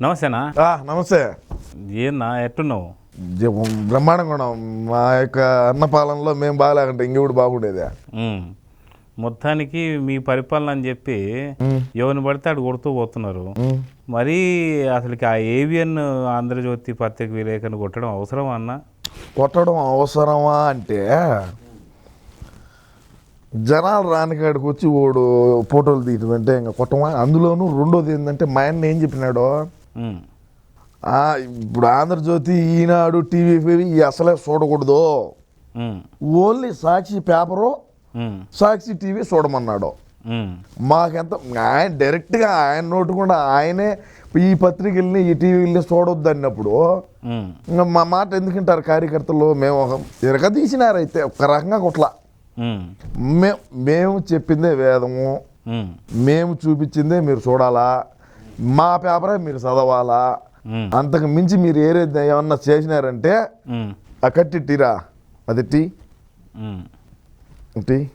నమస్తేనా? నమస్తే. ఏనా ఎట్టున్నావు? బ్రహ్మాండంగా ఉన్నాం. మా యొక్క అన్నపాలనలో మేము బాగాలేకంటే ఇంకెప్పుడు బాగుండేది? ఉమ్. మొత్తానికి మీ పరిపాలన అని చెప్పి ఎవరిని పడితే అటు కొడుతూ పోతున్నారు. మరీ అసలుకి ఆ ఏవిఎన్ ఆంధ్రజ్యోతి పత్రిక విలేకరుని కొట్టడం అవసరం అన్న? కొట్టడం అవసరమా అంటే జనాలు రానికాడికి వచ్చి ఓడు ఫోటోలు తీయటమంటే ఇంకా కొట్టమా? అందులోనూ రెండోది ఏంటంటే మా ఆయన ఏం చెప్పినాడు ఇప్పుడు ఆంధ్రజ్యోతి ఈనాడు టీవీ ఫీవీ అసలే చూడకూడదు. Only Sakshi paper. Sakshi TV చూడమన్నాడు. మాకెంత ఆయన డైరెక్ట్గా ఆయన నోటు కూడా ఆయనే ఈ పత్రికల్ని ఈ టీవీలని చూడొద్దు అన్నప్పుడు మా మాట ఎందుకంటారు కార్యకర్తలు మేము ఒక ఇరక తీసినారైతే ఒక రకంగా కొట్ల. మేము మేము చెప్పిందే వేదము. మేము చూపించిందే మీరు చూడాలా మా పేపరే మీరు చదవాలా. అంతకు మించి మీరు ఏదైతే ఏమన్నా చేసినారంటే కట్టి టీరా? అది టీ. టీ.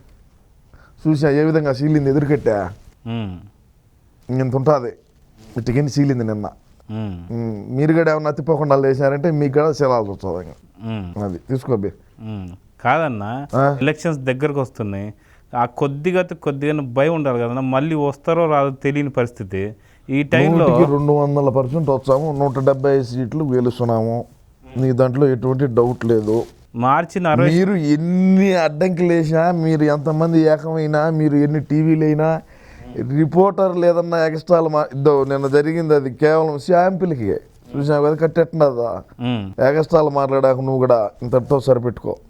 చూసా ఏ విధంగా సీలింది ఎదురుకట్టా. ఇంత ఉంటుంది. ఇటుకని సీలింది నిన్న. మీరు కూడా ఏమన్నా అతిపోకుండా వేసారంటే మీకు కూడా సెలాల్సి వస్తుంది. అది తీసుకోబి. కాదన్నా? ఎలక్షన్స్ దగ్గరకు వస్తున్నాయి. ఆ కొద్దిగా కొద్దిగా భయం ఉండాలి కదన్నా మళ్ళీ వస్తారో రాదో తెలియని పరిస్థితి. ఈ టైంలో రెండు వందల పర్సెంట్ వచ్చాము నూట డెబ్బై ఐదు సీట్లు గెలుస్తున్నాము. నీ దాంట్లో ఎటువంటి డౌట్ లేదు. అరవై మీరు ఎన్ని అడ్డంకులు వేసినా మీరు ఎంతమంది ఏకమైనా మీరు ఎన్ని టీవీలు అయినా రిపోర్టర్లు ఏదన్నా ఎక్స్ట్రాలు మా ఇద్దో నిన్న జరిగింది అది కేవలం శాంపిల్కి చూసావు కదా కట్టెట్టినదా? ఉమ్. ఎక్స్ట్రాలు మాట్లాడాక నువ్వు కూడా ఇంతటితో సరిపెట్టుకో.